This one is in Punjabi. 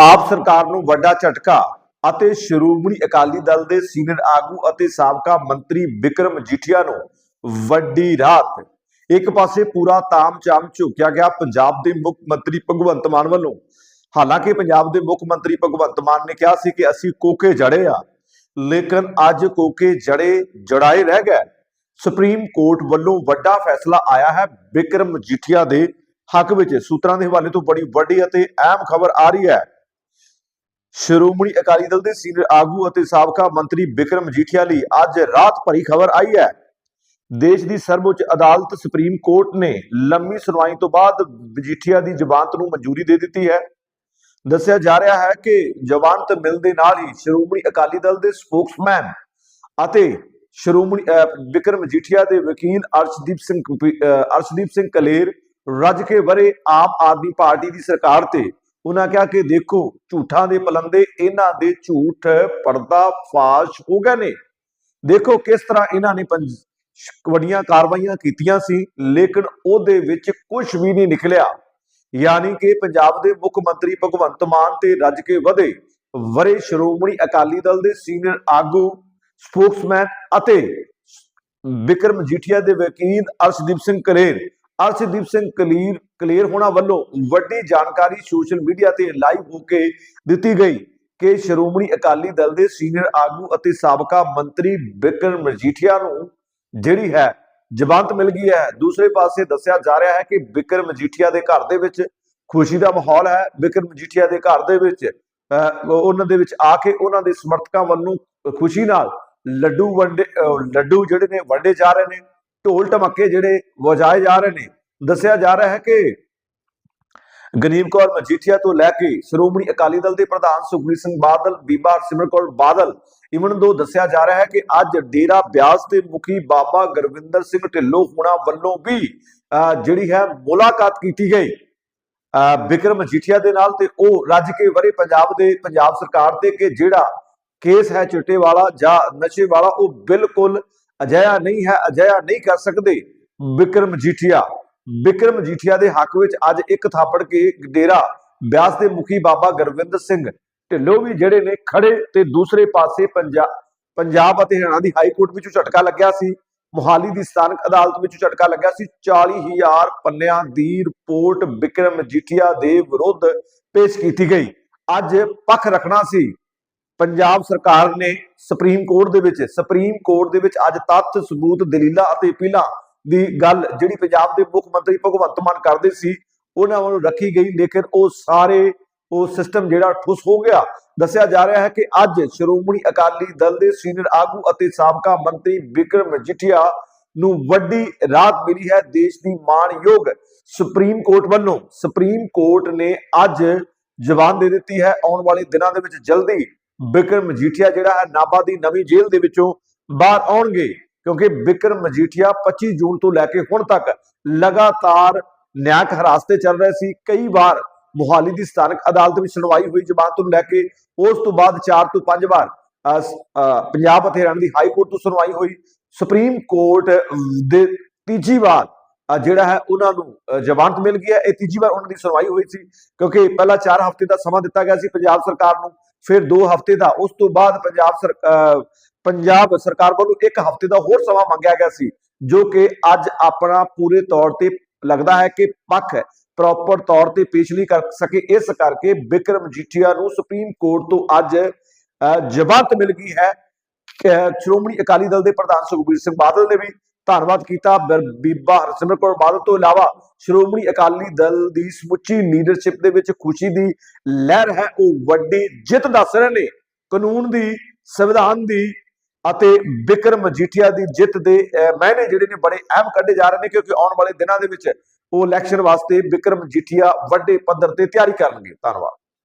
ਆਪ ਸਰਕਾਰ ਨੂੰ ਵੱਡਾ ਝਟਕਾ ਅਤੇ ਸ਼੍ਰੋਮਣੀ ਅਕਾਲੀ ਦਲ ਦੇ ਸੀਨੀਅਰ ਆਗੂ ਅਤੇ ਸਾਬਕਾ ਮੰਤਰੀ ਵਿਕਰਮ ਜੀਠੀਆ ਨੂੰ ਵੱਡੀ ਰਾਤ ਇੱਕ ਪਾਸੇ ਪੂਰਾ ਤਾਮ-ਝਾਮ ਝੁਕਿਆ ਗਿਆ ਪੰਜਾਬ ਦੇ ਮੁੱਖ ਮੰਤਰੀ ਭਗਵੰਤ ਮਾਨ ਵੱਲੋਂ। ਹਾਲਾਂਕਿ ਪੰਜਾਬ ਦੇ ਮੁੱਖ ਮੰਤਰੀ ਭਗਵੰਤ ਮਾਨ ਨੇ ਕਿਹਾ ਸੀ ਕਿ ਅਸੀਂ ਕੋਕੇ ਜੜੇ ਆ, ਲੇਕਿਨ ਅੱਜ ਕੋਕੇ ਜੜੇ, ਜੜਾਏ ਰਹਿ ਗਏ। ਸੁਪਰੀਮ ਕੋਰਟ ਵੱਲੋਂ ਵੱਡਾ ਫੈਸਲਾ ਆਇਆ ਹੈ ਵਿਕਰਮ ਜੀਠੀਆ ਦੇ ਹੱਕ ਵਿੱਚ। ਸੂਤਰਾਂ ਦੇ ਹਵਾਲੇ ਤੋਂ ਬੜੀ ਵੱਡੀ ਅਤੇ ਅਹਿਮ ਖਬਰ ਆ ਰਹੀ ਹੈ ਸ਼੍ਰੋਮਣੀ ਅਕਾਲੀ ਦਲ ਦੇ ਸੀਨੀਅਰ ਆਗੂ ਅਤੇ ਸਾਬਕਾ ਮੰਤਰੀ ਵਿਕਰਮ ਜੀਠੀਆ ਲਈ ਅੱਜ ਰਾਤ ਭਰੀ ਖਬਰ ਆਈ ਹੈ। ਦੇਸ਼ ਦੀ ਸਰਵਉੱਚ ਅਦਾਲਤ ਸੁਪਰੀਮ ਕੋਰਟ ਨੇ ਲੰਮੀ ਸੁਣਵਾਈ ਤੋਂ ਬਾਅਦ ਮਜੀਠੀਆ ਦੀ ਜ਼ਮਾਨਤ ਨੂੰ ਮਨਜ਼ੂਰੀ ਦੇ ਦਿੱਤੀ ਹੈ। ਦੱਸਿਆ ਜਾ ਰਿਹਾ ਹੈ ਕਿ ਜ਼ਮਾਨਤ ਮਿਲਣ ਦੇ ਨਾਲ ਹੀ ਸ਼੍ਰੋਮਣੀ ਅਕਾਲੀ ਦਲ ਦੇ ਸਪੋਕਸਮੈਨ ਅਤੇ ਸ਼੍ਰੋਮਣੀ ਅਹ, ਵਿਕਰਮ ਮਜੀਠੀਆ ਦੇ ਵਕੀਲ ਅਰਸ਼ਦੀਪ ਸਿੰਘ ਅਹ, ਅਰਸ਼ਦੀਪ ਸਿੰਘ ਕਲੇਰ ਰੱਜ ਕੇ ਵਰੇ ਆਮ ਆਦਮੀ ਪਾਰਟੀ ਦੀ ਸਰਕਾਰ ਤੇ ਉਹਨਾਂ ਕਿਹਾ ਕਿ ਦੇਖੋ, ਝੂਠਾਂ ਦੇ ਪਲੰਦੇ ਇਹਨਾਂ ਦੇ ਝੂਠ ਪਰਦਾ ਫਾਸ਼ ਹੋ ਗਏ ਨੇ। ਦੇਖੋ ਕਿਸ ਤਰ੍ਹਾਂ ਇਹਨਾਂ ਨੇ ਪੰਜ ਵੱਡੀਆਂ ਕਾਰਵਾਈਆਂ ਕੀਤੀਆਂ ਸੀ, ਲੇਕਿਨ ਉਹਦੇ ਵਿੱਚ ਕੁਝ ਵੀ ਨਹੀਂ ਨਿਕਲਿਆ। ਯਾਨੀ ਕਿ ਪੰਜਾਬ ਦੇ ਮੁੱਖ ਮੰਤਰੀ ਭਗਵੰਤ ਮਾਨ ਤੇ ਰੱਜ ਕੇ ਵਧੇ ਵਰੇ ਸ਼੍ਰੋਮਣੀ ਅਕਾਲੀ ਦਲ ਦੇ ਸੀਨੀਅਰ ਆਗੂ, ਸਪੋਕਸਮੈਨ ਅਤੇ ਵਿਕਰਮ ਜੀਠੀਆ ਦੇ ਵਕੀਲ ਅਰਸ਼ਦੀਪ ਸਿੰਘ ਕਲੇਰ ਅਰਸ਼ਦੀਪ ਸਿੰਘ ਕਲੀਰ ਕਲੀਅਰ ਹੋਣਾ ਵੱਲੋਂ ਵੱਡੀ ਜਾਣਕਾਰੀ ਸੋਸ਼ਲ ਮੀਡੀਆ ਤੇ ਲਾਈਵ ਹੋ ਕੇ ਦਿੱਤੀ ਗਈ ਕਿ ਸ਼੍ਰੋਮਣੀ ਅਕਾਲੀ ਦਲ ਦੇ ਸੀਨੀਅਰ ਆਗੂ ਅਤੇ ਸਾਬਕਾ ਮੰਤਰੀ ਵਿਕਰਮ ਮਜੀਠੀਆ ਨੂੰ ਜਿਹੜੀ ਹੈ ਜ਼ਮਾਨਤ ਮਿਲ ਗਈ ਹੈ। ਦੂਸਰੇ ਪਾਸੇ ਦੱਸਿਆ ਜਾ ਰਿਹਾ ਹੈ ਕਿ ਬਿਕਰਮ ਮਜੀਠੀਆ ਦੇ ਘਰ ਦੇ ਵਿੱਚ ਖੁਸ਼ੀ ਦਾ ਮਾਹੌਲ ਹੈ। ਬਿਕਰਮ ਮਜੀਠੀਆ ਦੇ ਘਰ ਦੇ ਵਿੱਚ ਅਹ, ਉਹਨਾਂ ਦੇ ਵਿੱਚ ਆ ਕੇ ਉਹਨਾਂ ਦੇ ਸਮਰਥਕਾਂ ਵੱਲੋਂ ਖੁਸ਼ੀ ਨਾਲ ਲੱਡੂ ਵੰਡੇ ਲੱਡੂ ਜਿਹੜੇ ਨੇ ਵੰਡੇ ਜਾ ਰਹੇ ਨੇ। ਢੋਲ ਢਮੱਕੇ ਜਿਹੜੇ ਵਜਾਏ ਜਾ ਰਹੇ ਨੇ ਦੱਸਿਆ ਜਾ ਰਿਹਾ ਹੈ ਕਿ ਗਨੀਮ ਕੌਰ ਮਜੀਠੀਆ ਤੋਂ ਲੈ ਕੇ ਸ਼੍ਰੋਮਣੀ ਅਕਾਲੀ ਦਲ ਦੇ ਪ੍ਰਧਾਨ ਸੁਖਬੀਰ ਸਿੰਘ ਬਾਦਲ ਬੀਬਾ ਹਰਸਿਮਰਤ ਕੌਰ ਬਾਦਲ ਇਵਨ ਦੋ ਦੱਸਿਆ ਜਾ ਰਿਹਾ ਹੈ ਕਿ ਅੱਜ ਡੇਰਾ ਬਿਆਸ ਦੇ ਮੁਖੀ ਬਾਬਾ ਗੁਰਵਿੰਦਰ ਸਿੰਘ ਢਿੱਲੋਂ ਹੁਣਾ ਵੱਲੋਂ ਵੀ ਅਹ, ਜਿਹੜੀ ਹੈ ਮੁਲਾਕਾਤ ਕੀਤੀ ਗਈ। ਅਹ, ਵਿਕਰਮ ਮਜੀਠੀਆ ਦੇ ਨਾਲ ਤੇ ਉਹ ਰੱਜ ਕੇ ਵਰੇ ਪੰਜਾਬ ਦੇ ਪੰਜਾਬ ਸਰਕਾਰ ਤੇ ਕਿ ਜਿਹੜਾ ਕੇਸ ਹੈ ਚਿੱਟੇ ਵਾਲਾ ਜਾਂ ਨਸ਼ੇ ਵਾਲਾ ਉਹ ਬਿਲਕੁਲ ਅਜਿਹਾ ਨਹੀਂ ਹੈ ਅਜਿਹਾ ਨਹੀਂ ਕਰ ਸਕਦੇ। ਵਿਕਰਮ ਮਜੀਠੀਆ ਵਿਕਰਮ ਮਜੀਠੀਆ ਦੇ ਹੱਕ ਵਿੱਚ ਅੱਜ ਇੱਕ ਥਾਪੜ ਕੇ ਡੇਰਾ ਬਿਆਸ ਦੇ ਮੁਖੀ ਬਾਬਾ ਗੁਰਵਿੰਦਰ ਸਿੰਘ ਢਿੱਲੋਂ ਵੀ ਜਿਹੜੇ ਨੇ ਖੜੇ ਤੇ ਦੂਸਰੇ ਪਾਸੇ ਪੰਜਾਬ ਪੰਜਾਬ ਅਤੇ ਹਰਿਆਣਾ ਦੀ ਹਾਈ ਕੋਰਟ ਵਿੱਚੋਂ ਝਟਕਾ ਲੱਗਿਆ ਸੀ। ਮੁਹਾਲੀ ਦੀ ਸਥਾਨਕ ਅਦਾਲਤ ਵਿੱਚੋਂ ਝਟਕਾ ਲੱਗਿਆ ਸੀ। 40000 ਪੰਨਿਆਂ ਦੀ ਰਿਪੋਰਟ ਵਿਕਰਮ ਮਜੀਠੀਆ ਦੇ ਵਿਰੁੱਧ ਪੇਸ਼ ਕੀਤੀ ਗਈ। ਅੱਜ ਪੱਖ ਰੱਖਣਾ ਸੀ ਪੰਜਾਬ ਸਰਕਾਰ ਨੇ ਸੁਪਰੀਮ ਕੋਰਟ ਦੇ ਵਿੱਚ, ਸੁਪਰੀਮ ਕੋਰਟ ਦੇ ਵਿੱਚ ਅੱਜ ਤੱਥ, ਸਬੂਤ, ਦਲੀਲਾਂ ਅਤੇ ਅਪੀਲਾਂ ਦੀ ਗੱਲ ਜਿਹੜੀ ਪੰਜਾਬ ਦੇ ਮੁੱਖ ਮੰਤਰੀ ਭਗਵੰਤ ਮਾਨ ਕਰਦੇ ਸੀ, ਉਹਨਾਂ ਵੱਲੋਂ ਰੱਖੀ ਗਈ, ਲੇਕਿਨ ਉਹ ਸਾਰੇ, ਉਹ ਸਿਸਟਮ ਜਿਹੜਾ ਠੁੱਸ ਹੋ ਗਿਆ। ਦੱਸਿਆ ਜਾ ਰਿਹਾ ਹੈ ਕਿ ਅੱਜ ਸ਼੍ਰੋਮਣੀ ਅਕਾਲੀ ਦਲ ਦੇ ਸੀਨੀਅਰ ਆਗੂ ਅਤੇ ਸਾਬਕਾ ਮੰਤਰੀ ਵਿਕਰਮ ਮਜੀਠੀਆ ਨੂੰ ਵੱਡੀ ਰਾਹਤ ਮਿਲੀ ਹੈ, ਦੇਸ਼ ਦੀ ਮਾਣਯੋਗ ਸੁਪਰੀਮ ਕੋਰਟ ਵੱਲੋਂ। ਸੁਪਰੀਮ ਕੋਰਟ ਨੇ ਅੱਜ ਜਵਾਨ ਦੇ ਦਿੱਤੀ ਹੈ, ਆਉਣ ਵਾਲੇ ਦਿਨਾਂ ਦੇ ਵਿੱਚ ਜਲਦੀ ਬਿਕਰਮ ਮਜੀਠੀਆ ਜਿਹੜਾ ਹੈ ਨਾਭਾ ਦੀ ਨਵੀਂ ਜੇਲ੍ਹ ਦੇ ਵਿੱਚੋਂ ਬਾਹਰ ਆਉਣਗੇ ਕਿਉਂਕਿ ਬਿਕਰਮ ਮਜੀਠੀਆ 25 ਜੂਨ ਤੋਂ ਲੈ ਕੇ ਹੁਣ ਤੱਕ ਲਗਾਤਾਰ ਨਿਆਂਕ ਹਿਰਾਸਤ ਤੇ ਚੱਲ ਰਹੇ ਸੀ। ਕਈ ਵਾਰ ਮੁਹਾਲੀ ਦੀ ਸਥਾਨਕ ਅਦਾਲਤ ਵਿੱਚ ਸੁਣਵਾਈ ਹੋਈ ਜ਼ਮਾਨਤ ਨੂੰ ਲੈ ਕੇ ਉਸ ਤੋਂ ਬਾਅਦ 4 ਤੋਂ 5 ਵਾਰ ਅਹ, ਪੰਜਾਬ ਅਤੇ ਹਰਿਆਣਾ ਦੀ ਹਾਈ ਕੋਰਟ ਤੋਂ ਸੁਣਵਾਈ ਹੋਈ। ਸੁਪਰੀਮ ਕੋਰਟ ਦੇ ਤੀਜੀ ਵਾਰ ਜਿਹੜਾ ਹੈ ਉਹਨਾਂ ਨੂੰ ਜ਼ਮਾਨਤ ਮਿਲ ਗਈ ਹੈ। ਇਹ ਤੀਜੀ ਵਾਰ ਉਹਨਾਂ ਦੀ ਸੁਣਵਾਈ ਹੋਈ ਸੀ ਕਿਉਂਕਿ ਪਹਿਲਾਂ 4 ਹਫ਼ਤੇ ਦਾ ਸਮਾਂ ਦਿੱਤਾ ਗਿਆ ਸੀ। ਪੰਜਾਬ ਸਰਕਾਰ ਨੂੰ ਫਿਰ 2 ਹਫ਼ਤੇ ਦਾ ਉਸ ਤੋਂ ਬਾਅਦ ਪੰਜਾਬ ਸਰ ਪੰਜਾਬ ਸਰਕਾਰ ਵੱਲੋਂ ਇੱਕ ਹਫ਼ਤੇ ਦਾ ਹੋਰ ਸਮਾਂ ਮੰਗਿਆ ਗਿਆ ਸੀ ਜੋ ਕਿ ਅੱਜ ਆਪਣਾ ਪੂਰੇ ਤੌਰ ਤੇ ਲੱਗਦਾ ਹੈ ਕਿ ਪੱਖ ਪ੍ਰੋਪਰ ਤੌਰ ਤੇ ਪੇਸ਼ ਨਹੀਂ ਕਰ ਸਕੇ ਇਸ ਕਰਕੇ ਬਿਕਰਮ ਜੀਠੀਆ ਨੂੰ ਸੁਪਰੀਮ ਕੋਰਟ ਤੋਂ ਅੱਜ ਅਹ, ਜ਼ਮਾਨਤ ਮਿਲ ਗਈ ਹੈ ਸ਼੍ਰੋਮਣੀ ਅਕਾਲੀ ਦਲ ਦੇ ਪ੍ਰਧਾਨ ਸੁਖਬੀਰ ਸਿੰਘ ਬਾਦਲ ਨੇ ਵੀ। ਧੰਨਵਾਦ ਕੀਤਾ। ਬੀਬਾ ਹਰਸਿਮਰਤ ਕੌਰ ਬਾਦਲ ਤੋਂ ਇਲਾਵਾ ਸ਼੍ਰੋਮਣੀ ਅਕਾਲੀ ਦਲ ਦੀ ਸਮੁੱਚੀ ਲੀਡਰਸ਼ਿਪ ਦੇ ਵਿੱਚ ਖੁਸ਼ੀ ਦੀ ਲਹਿਰ ਹੈ। ਉਹ ਵੱਡੀ ਜਿੱਤ ਦੱਸ ਰਹੇ ਨੇ। ਕਾਨੂੰਨ ਦੀ ਸੰਵਿਧਾਨ ਦੀ ਅਤੇ ਬਿਕਰਮ ਮਜੀਠੀਆ ਦੀ ਜਿੱਤ ਦੇ ਅਹ, ਮਾਇਨੇ ਜਿਹੜੇ ਨੇ ਬੜੇ ਅਹਿਮ ਕੱਢੇ ਜਾ ਰਹੇ ਨੇ ਕਿਉਂਕਿ ਆਉਣ ਵਾਲੇ ਦਿਨਾਂ ਦੇ ਵਿੱਚ ਉਹ ਇਲੈਕਸ਼ਨ ਵਾਸਤੇ ਬਿਕਰਮ ਮਜੀਠੀਆ ਵੱਡੇ ਪੱਧਰ ਤੇ ਤਿਆਰੀ ਕਰਨਗੇ। ਧੰਨਵਾਦ।